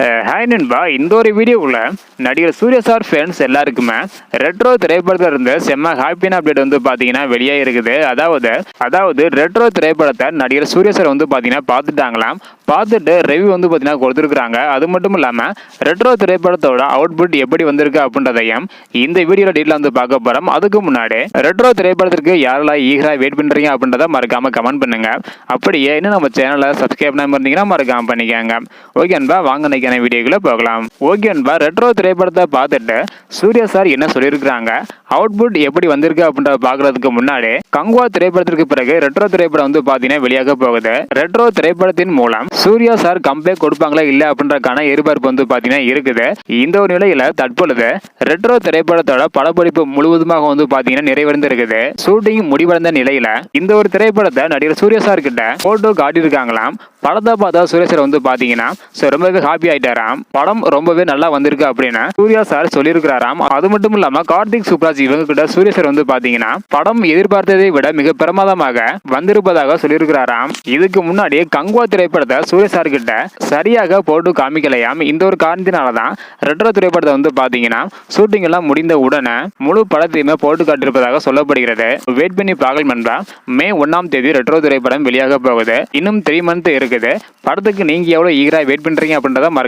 Hi நண்பா. இந்த ஒரு வீடியோவில் நடிகர் சூர்யா சார் ஃபேன்ஸ் எல்லாருக்குமே ரெட்ரோ திரைப்படத்தில் இருந்து செம்ம ஹாப்பியான அப்டேட் வந்து பார்த்தீங்கன்னா வெளியே இருக்குது. அதாவது அதாவது ரெட்ரோ திரைப்படத்தை நடிகர் சூர்யா சார் வந்து பார்த்தீங்கன்னா பார்த்துட்டாங்களாம். பார்த்துட்டு ரிவ்யூ வந்து பார்த்தீங்கன்னா கொடுத்துருக்குறாங்க. அது மட்டும் இல்லாமல் ரெட்ரோ திரைப்படத்தோட அவுட்புட் எப்படி வந்திருக்கு அப்படின்றதையும் இந்த வீடியோவில் டீட்டெயில் வந்து பார்க்க போகிறோம் அதுக்கு முன்னாடி ரெட்ரோ திரைப்படத்திற்கு யாரெல்லாம் ஈகராக வெயிட் பண்ணுறீங்க அப்படின்றத மறக்காமல் கமெண்ட் பண்ணுங்க. அப்படியே இன்னும் நம்ம சேனலை சப்ஸ்கிரைப் பண்ணாமல் இருந்தீங்கன்னா மறக்காமல் பண்ணிக்கோங்க. ஓகே அன்பா வாங்க நினைக்கிற வீடியோக்களை போகலாம். ஓகே அன்பா ரெட்ரோ திரைப்படத்தை பார்த்துட்டு சூர்யா சார் என்ன சொல்லியிருக்கிறாங்க? அவுட்புட் எப்படி வந்திருக்கு அப்படின்றத பார்க்கறதுக்கு முன்னாடி கங்குவா திரைப்படத்திற்கு பிறகு ரெட்ரோ திரைப்படம் வந்து பார்த்தீங்கன்னா வெளியாக போகுது. ரெட்ரோ திரைப்படத்தின் மூலம் சூர்யா சார் கம்பேக் கொடுப்பாங்களா இல்ல அப்படின்றக்கான எதிர்பார்ப்பு வந்து பார்த்தீங்கன்னா இருக்குது. இந்த ஒரு நிலையில தற்பொழுது ரெட்ரோ திரைப்படத்தோட படப்பிடிப்பு முழுவதுமாக வந்து பார்த்தீங்கன்னா நிறைவடைந்திருக்குது. ஷூட்டிங் முடிவடைந்த நிலையில இந்த ஒரு திரைப்படத்தை நடிகர் சூர்யா சார் கிட்ட போட்டோ காட்டியிருக்காங்களாம். படத்தை பார்த்தா சுரேஷர் சார் வந்து பாத்தீங்கன்னா so ரொம்பவே ஹாப்பி ஆயிட்டாராம். படம் ரொம்பவே நல்லா வந்திருக்கு அப்படின்னு சூர்யா சார் சொல்லியிருக்கிறாராம். அது மட்டும் இல்லாம கார்த்திக் சுப்ராஜ் இவங்க கிட்ட சூர்யா சார் வந்து பாத்தீங்கன்னா படம் எதிர்பார்த்ததை விட மிக பிரமாதமாக வந்திருப்பதாக சொல்லியிருக்கிறாராம். இதுக்கு முன்னாடி கங்குவா திரைப்படத்தை சூர்யா சார் கிட்ட சரியாக போட்டு காமிக்கலையாம். இந்த ஒரு காரணத்தினால தான் ரெட்ரோ திரைப்படத்தை வந்து பாத்தீங்கன்னா ஷூட்டிங் எல்லாம் முடிந்த உடனே முழு படத்தையுமே போட்டு காட்டியிருப்பதாக சொல்லப்படுகிறது. வெயிட் பண்ணி பார்க்கலாம் நண்பா. மே ஒன்னாம் தேதி ரெட்ரோ திரைப்படம் வெளியாக போகுது. இன்னும் த்ரீ மந்த் இருக்குது. படத்துக்கு நீங்க எவ்வளவு ஈகரா வெயிட் பண்றீங்க அப்படின்றத மறக்க